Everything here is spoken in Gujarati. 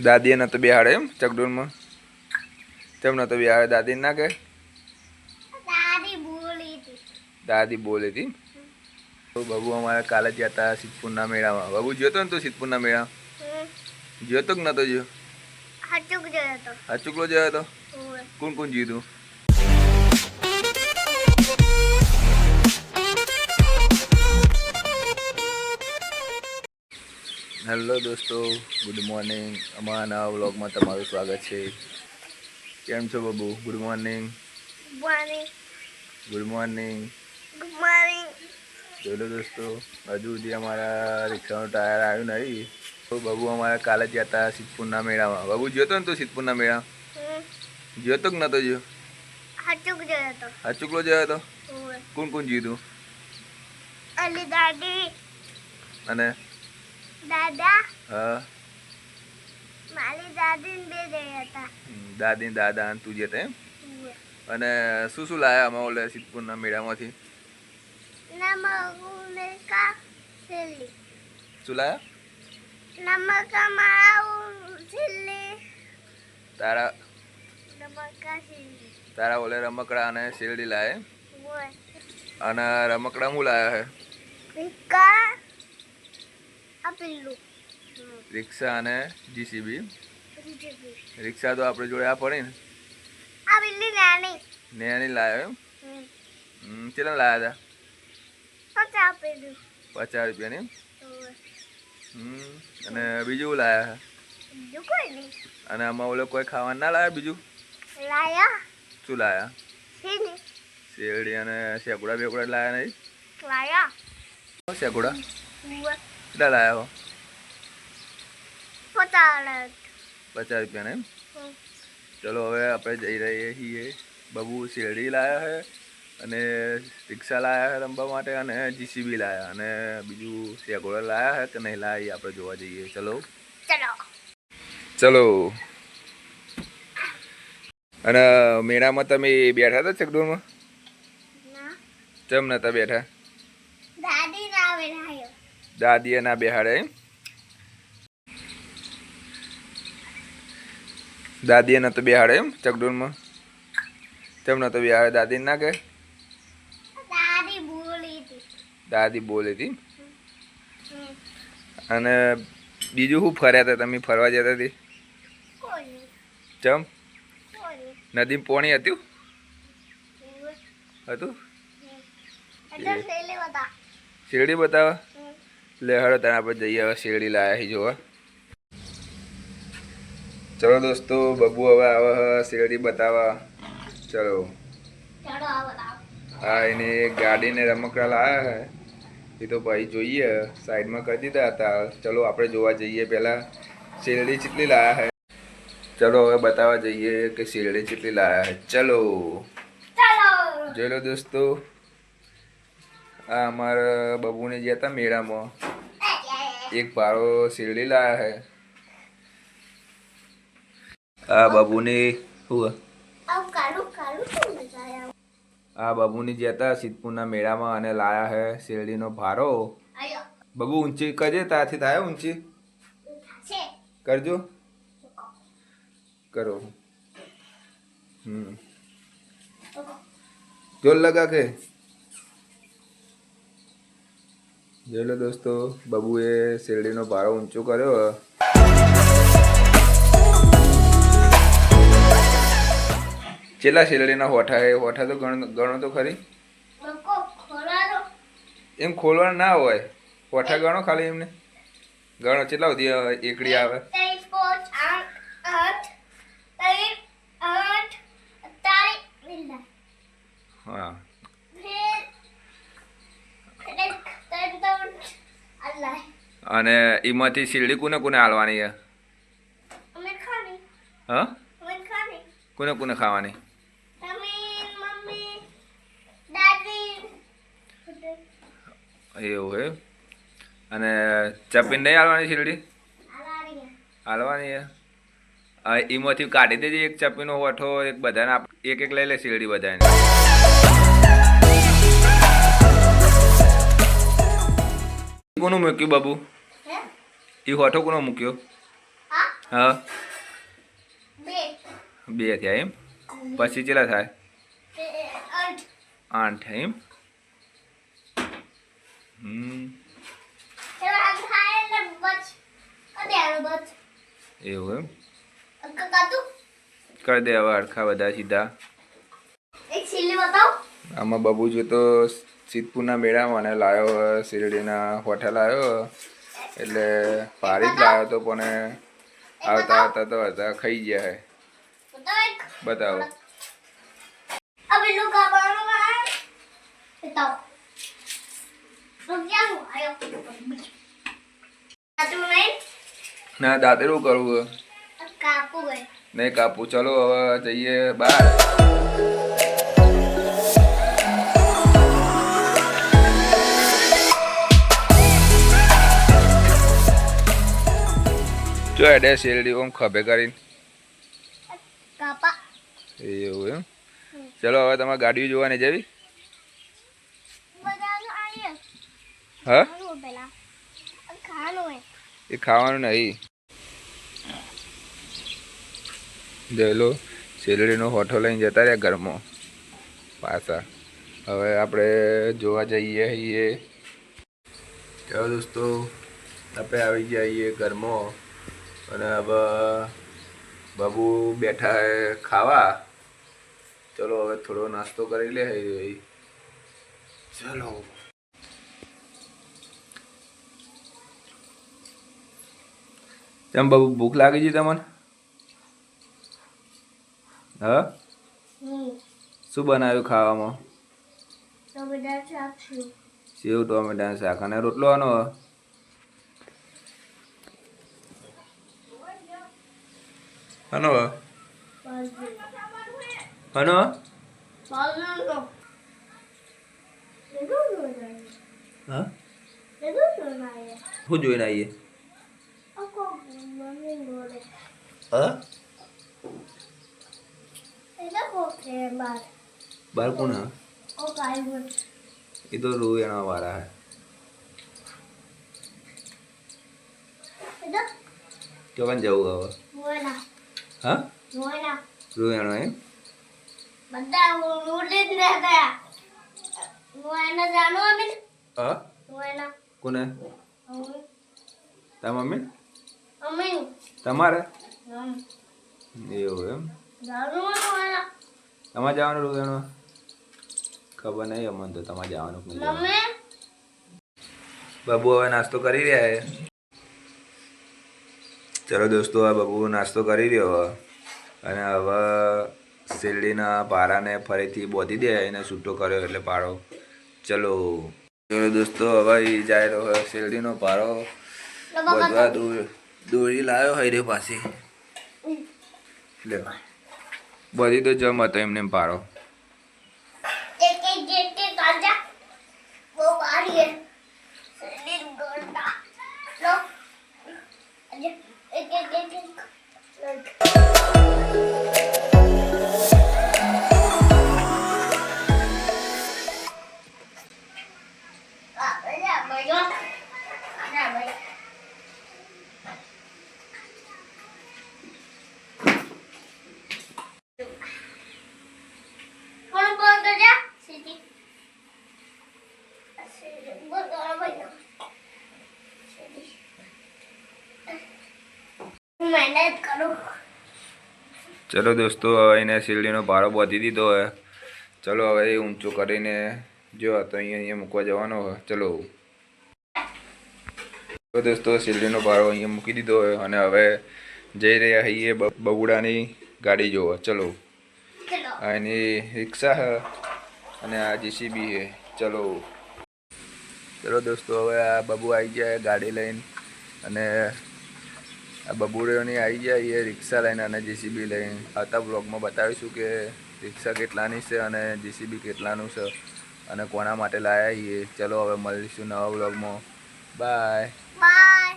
દાદીએ તો બેહાડે એમ ચકડોળમાં તેમના તો બેહાડે દાદી ના કે દાદી બોલી હતી. દાદી તો બાબુ અમારે કાલે જ હતા સિદ્ધપુરના મેળામાં. બાબુ જોતો ને તો સિદ્ધપુરના મેળા જોતો તો કે નતો ગયો હચુકલો જોયો હતો? કોણ કોણ જીતું હેલો દોસ્તો ગુડ મોર્નિંગ. અમારા નવા વ્લોગમાં તમારું સ્વાગત છે. કેમ છો Babu? Good morning. Good morning. Good morning. જોઈ દોસ્તો હજુ સુધી અમારા રિક્ષાનું ટાયર આવ્યું નહીં તો બાબુ અમારા કાલે ગયા હતા સિદ્ધપુરના મેળામાં. બાબુ જોયો તો ને તું સિદ્ધપુરના મેળા? જોયો તો કે નતો જોયો? હચુકલો જોયો હતો. કોણ કોણ જીતું અલી દાદી. અને? દાદા? હા. મારી દાદી બે ગયા હતા. દાદી દાદા અને તું જે તે અને શું શું લાયા અમે ઓલે સિદ્ધપુરના મેળામાંથી? નમકા સિલ્લી શું લાયા? નમકા મારા સિલ્લી તારા નમકા સિલ્લી તારા ઓલે રમકડા અને શેરડી લાયા અને રમકડા હું લાયા હે. રિક્ષા અને જીસીબી રિક્ષા તો આપણે જોડે આ પડી ને. આ બિલ્લી નાની. નાની લાવ્યો એમ? કેટલા લાવ્યા હતા? પચાસ રૂપિયાની હમ અને બીજું લાવ્યા અને આમાં ઓલો કોઈ ખાવાનું ના લાવ્યા બીજું? લાયા? શું લાયા? શેરડી અને શેકુડા બેકુડા લાયા નહીં? લાયા. શેકુડા. કેટલા લાયા? પચાસ. રૂપિયા એમ? ચલો હવે આપણે જઈ રહીએ છીએ. બબુ શેરડી લાયા છે અને રિક્ષા લાયા છે રમવા માટે અને જીસીબી લાયા અને બીજું શેકુડા લાયા છે કે નહીં લાયા એ આપણે જોવા જઈએ. ચલો. ચલો. અને મેળામાં તમે બેઠા હતા ચકડોળમાં? ચમ નતા બેઠા? દાદીએ ના બેહાડે. એમ તો બે બેહાડે એમ ચકડોળમાં. ચમ તો બેહાડે. દાદી ના કે દાદી બોલી હતી. દાદી અને બીજું શું ફર્યા હતા તમે? ફરવા જતા હતી ચમ? નદી નદીમાં પોણી હતું? હતું? શેરડી બતાવવા હમ. લે હળો તને આપણે જઈએ હવે શેરડી લાયા છે જોવા. ચલો દોસ્તો બબુ હવે આવે શેરડી બતાવવા. ચલો. હા એને ગાડીને રમકડા લાયા હે. એ તો ભાઈ જોઈએ સાઈડમાં કરી દીધા હતા. ચલો આપણે જોવા જઈએ પહેલાં શેરડી ચેટલી લાયા હે. ચલો હવે બતાવવા જઈએ કે શેરડી ચેટલી લાયા હે. ચલો. ચલો. જોઈ લો દોસ્તો. આ અમારા બબુને ગયા હતા મેળામાં. એક ભારો શેરડી લાયા હે. આ બબુને શું આ બબુની ગયા હતા સિદ્ધપુરના મેળામાં અને લાયા હે શેરડીનો ભારો બબુ ઊંચી કરજે તારથી થાય ઊંચી. કરજો. કરો. હમ. જોર લગા કે. જોઈ લો દોસ્તો બબુએ શેરડીનો ભારો ઊંચો કર્યો કેટલા શેરડીના હોઠા એ? હોઠા તો ગણ તો ખરી. એમ ખોલવાનું ના હોય. હોઠા ગણો ખાલી એમને. ગણો કેટલા સુધી એકડી આવે? હા. અને એમાંથી શીરડી કોને કોને હાલવાની છે? હા? કોને કોને ખાવાની? એવું હે? અને ચપ્પી નહીં હાલવાની શીરડી? હાલવાની હે એમાંથી કાઢી દેજે એક ચપીનો વઠો એક બધાને એક એક લઈ લે શીરડી બધાને. કોનું મૂક્યું બાબુ? એ હોઠો કોનો મૂક્યો? હા? બે. થયા એમ? પછી ચેલા થાય? આઠ. એમ? હમ. એવું એમ? કરી દે હવે હરખા બધા સીધા. આમાં બબુજો તો સિદ્ધપુરના મેળામાં લાવ્યો શિરડીના હોઠા લાવ્યો એટલે પારી જ લાવ્યો તો પણ આવતા આવતા તો હતા ખાઈ ગયા હે. બતાવો. ના દાદરું કરવું નહીં કાપું. ચલો હવે જઈએ બહાર. જો એડે શેરડી ઓમ ખભે કરીને કાપા. એવું એમ? ચલો હવે તમારે ગાડીઓ જોવાની જવી હા? એ ખાવાનું નહીં. જયેલો શેરડીનો હોઠો લઈને જતા રહ્યા ઘરમાં. પાછા. હવે આપણે જોવા જઈએ છીએ ચાલો દોસ્તો આપણે આવી ગયા છીએ ઘરમાં. અને હવે બાબુ બેઠા હે ખાવા. ચલો હવે થોડો નાસ્તો કરી લે ચલો. તેમ બાબુ ભૂખ લાગી છે તમને? હા? શું બનાવ્યું ખાવામાં? સેવ ટોમેટા શાક. અને રોટલો આનો? લેડું લોનાય હા શું જોઈને આવીએ બાર કોણ એ તો રૂ એના વાળા હે ચોકન જવું હવે? હા? મોના એમ? બધા ઉડી જ રહેતા એને જાણો અમે હા? મોના કોને? તાર મમ્મી? અમે તમારે? એવું એમ? તમારે જવાનું રૂ ખબર નહીં અમને તો તમારે જવાનું. મમ્મી? બાબુ હવે નાસ્તો કરી રહ્યા છે. ચલો દોસ્તો આ બાબુ નાસ્તો કરી રહ્યો હવે. અને હવે શેરડીના પારાને ફરીથી બોધી દે એને છૂટો કર્યો એટલે પારો ચલો. ચલો દોસ્તો હવે ઈ જાય રહ્યો શેરડીનો પારો. બધવા દોરી લાવ્યો હોય રે પાછી લે બધી તો જમ હતો એમને એમ પારો એક એક જેટ કે મહેનત કરું. ચલો દોસ્તો હવે એને શેરડીનો ભાડો બાંધી દીધો હોય ચલો હવે ઊંચો કરીને જો તો અહીંયા અહીંયા મૂકવા જવાનો હોય ચલો. તો દોસ્તો શેરડીનો ભાડો અહીંયા મૂકી દીધો હોય અને હવે જઈ રહ્યા છીએ બગુડાની ગાડી જોવા. ચલો. એની રિક્ષા છે અને આ જીસીબી છે ચલો. ચલો દોસ્તો હવે આ બબુ આવી ગયા ગાડી લઈને અને આ બબુડીઓની આવી જાય એ રિક્ષા લઈને અને જીસીબી લઈને. આવતા બ્લોગમાં બતાવીશું કે રિક્ષા કેટલાની છે અને જીસીબી કેટલાનું છે અને કોના માટે લાયા છીએ ચલો હવે મળીશું નવા બ્લોગમાં બાય બાય